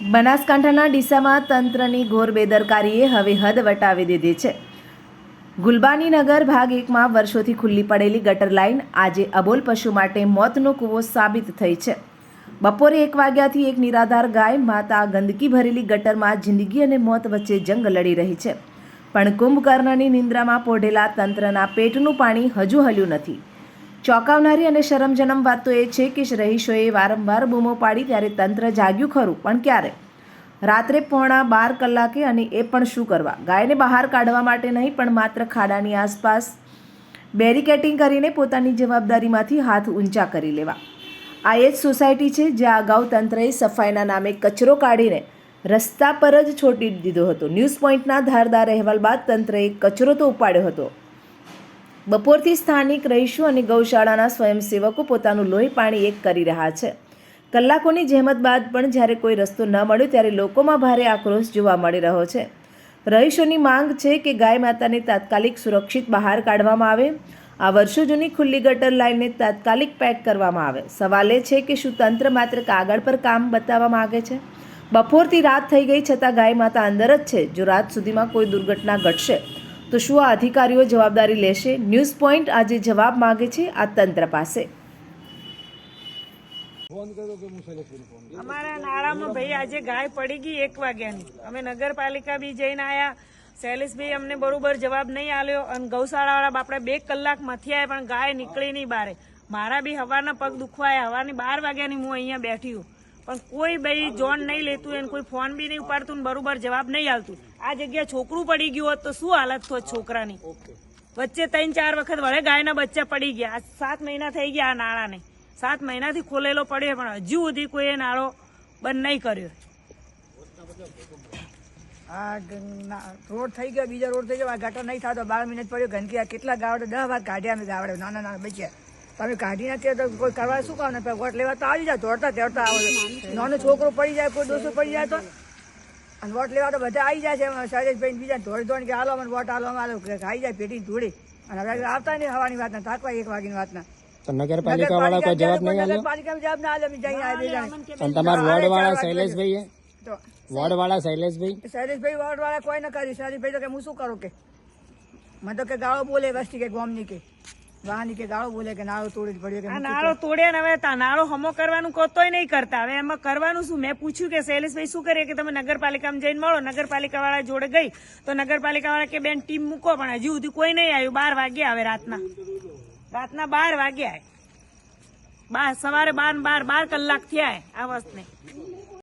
બનાસકાંઠાના ડીસામાં તંત્રની ઘોર બેદરકારીએ હવે હદ વટાવી દીધી છે. ગુલબાની નગર ભાગ એકમાં વર્ષોથી ખુલ્લી પડેલી ગટર લાઇન આજે અબોલ પશુ માટે મોતનો કૂવો સાબિત થઈ છે. બપોરે એક વાગ્યાથી એક નિરાધાર ગાય માતા ગંદકી ભરેલી ગટરમાં જિંદગી અને મોત વચ્ચે જંગ લડી રહી છે. પણ કુંભકર્ણની નિંદ્રામાં પોઢેલા તંત્રના પેટનું પાણી હજુ હલ્યું નથી. ચોંકાવનારી અને શરમજનમ વાત તો એ છે કે રહીશોએ વારંવાર બૂમો પાડી ત્યારે તંત્ર જાગ્યું ખરું, પણ ક્યારે? રાત્રે પોણા બાર કલાકે અને એ પણ શું કરવા? ગાયને બહાર કાઢવા માટે નહીં, પણ માત્ર ખાડાની આસપાસ બેરિકેટિંગ કરીને પોતાની જવાબદારીમાંથી હાથ ઊંચા કરી લેવા. આ એ જ સોસાયટી છે, જ્યાં અગાઉ તંત્રએ સફાઈના નામે કચરો કાઢીને રસ્તા પર જ છોડી દીધો હતો. ન્યૂઝ પોઈન્ટના ધારદાર અહેવાલ બાદ તંત્રએ કચરો તો ઉપાડ્યો હતો. બપોરથી સ્થાનિક રહીશો અને ગૌશાળાના સ્વયંસેવકો પોતાનું લોહી પાણી એક કરી રહ્યા છે. કલાકોની જહેમત બાદ પણ જ્યારે કોઈ રસ્તો ન મળ્યો ત્યારે લોકોમાં ભારે આક્રોશ જોવા મળી રહ્યો છે. રહીશોની માંગ છે કે ગાય માતાને તાત્કાલિક સુરક્ષિત બહાર કાઢવામાં આવે. આ વર્ષો જૂની ખુલ્લી ગટર લાઇનને તાત્કાલિક પેક કરવામાં આવે. સવાલ એ છે કે શું તંત્ર માત્ર કાગળ પર કામ બતાવવા માગે છે? બપોરથી રાત થઈ ગઈ છતાં ગાય માતા અંદર જ છે. જો રાત સુધીમાં કોઈ દુર્ઘટના ઘટશે તો શું આ અધિકારીઓ જવાબદારી લેશે? ન્યૂઝ પોઈન્ટ આજે જવાબ માગે છે આ તંત્ર પાસે. અમારા નાળામાં ભાઈ આજે ગાય પડી ગઈ એક વાગ્યાની. અમે નગરપાલિકા બી જઈને આયા. શૈલેષભાઈ અમને બરોબર જવાબ નહીં આલ્યો અને ગૌશાળાવાળા બાપડા બે કલાક મથી આવ્યા પણ ગાય નીકળી નહીં બારે. મારા બી હવાના પગ દુખવાયા. હવાની બાર વાગ્યાની હું અહીંયા બેઠી હું. પણ કોઈ ભાઈ જોન નહીં લેતું એને કોઈ ફોન બી નહીં ઉપાડતું ને બરોબર જવાબ નહીં આવતું. આ જગ્યા છોકરું પડી ગયું હોત તો શું હાલત થોત છોકરાની? વચ્ચે ત્રણ ચાર વખત વળે ગાયના બચ્ચા પડી ગયા. આ સાત મહિના થઈ ગયા આ નાળાને. સાત મહિનાથી ખોલેલો પડ્યો પણ હજુ સુધી કોઈ એ નાળો બંધ નહીં કર્યો. આ રોડ થઈ ગયો બીજો રોડ થઈ ગયો. આ ગટર નહીં થતો. બાર મિનિટ પડ્યો. ગંદકી આ કેટલા ગાવડે દસ વાર કાઢ્યા અમે ગાવડે નાના નાના બચ્યા. તમે કાઢી નાખીએ તો કોઈ કરવા શું કામ? ને વોટ લેવા તો આવી જાય દોડતા તેડતા આવે નાનો છોકરો પડી જાય કોઈ દોસ્તો પડી જાય તો? અને વોટ લેવા તો બધા આવી જાય છે. શૈલેષભાઈ બીજા દોડી દોડી કે હાલો મને વોટ હાલો હાલો આવી જાય પેટી ધૂળી. અને હવે આવતા નહીં હવાની વાતના થાકવા એક વાગીની વાતના. તો નગરપાલિકા વાળા કોઈ જવાબ નહીં આલ્યો? જવાબ ના આલ્યો જઈ આવી જાય તમારા વોર્ડ વાળા શૈલેષભાઈ તો વોર્ડ વાળા શૈલેષભાઈ શૈલેષભાઈ વોર્ડ વાળા કોઈ ન કર્યું. શૈલેષભાઈ તો કે હું શું કરું કે? મને તો કે ગાળો બોલે વસ્તી કે ગોમની કે. વાહની કે ગાળો બોલે કે નાળો તોડી પડ્યો કે આ નાળો તોડે ને હવે તા નાળો હમો કરવાનું કોતોય નહીં કરતા. હવે એમાં કરવાનું શું? મેં પૂછ્યું કે શૈલેષભાઈ શું કરીએ કે તમે નગરપાલિકામાં જઈને મળો? નગરપાલિકા વાળા જોડે ગઈ. તો નગરપાલિકા વાળા કે બેન ટીમ મૂકો પણ હજી સુધી કોઈ નહીં આવ્યું. બાર વાગ્યા હવે રાતના. રાતના બાર વાગ્યા બાર સવારે બાર બાર બાર કલાક થયા આ વસ્તુને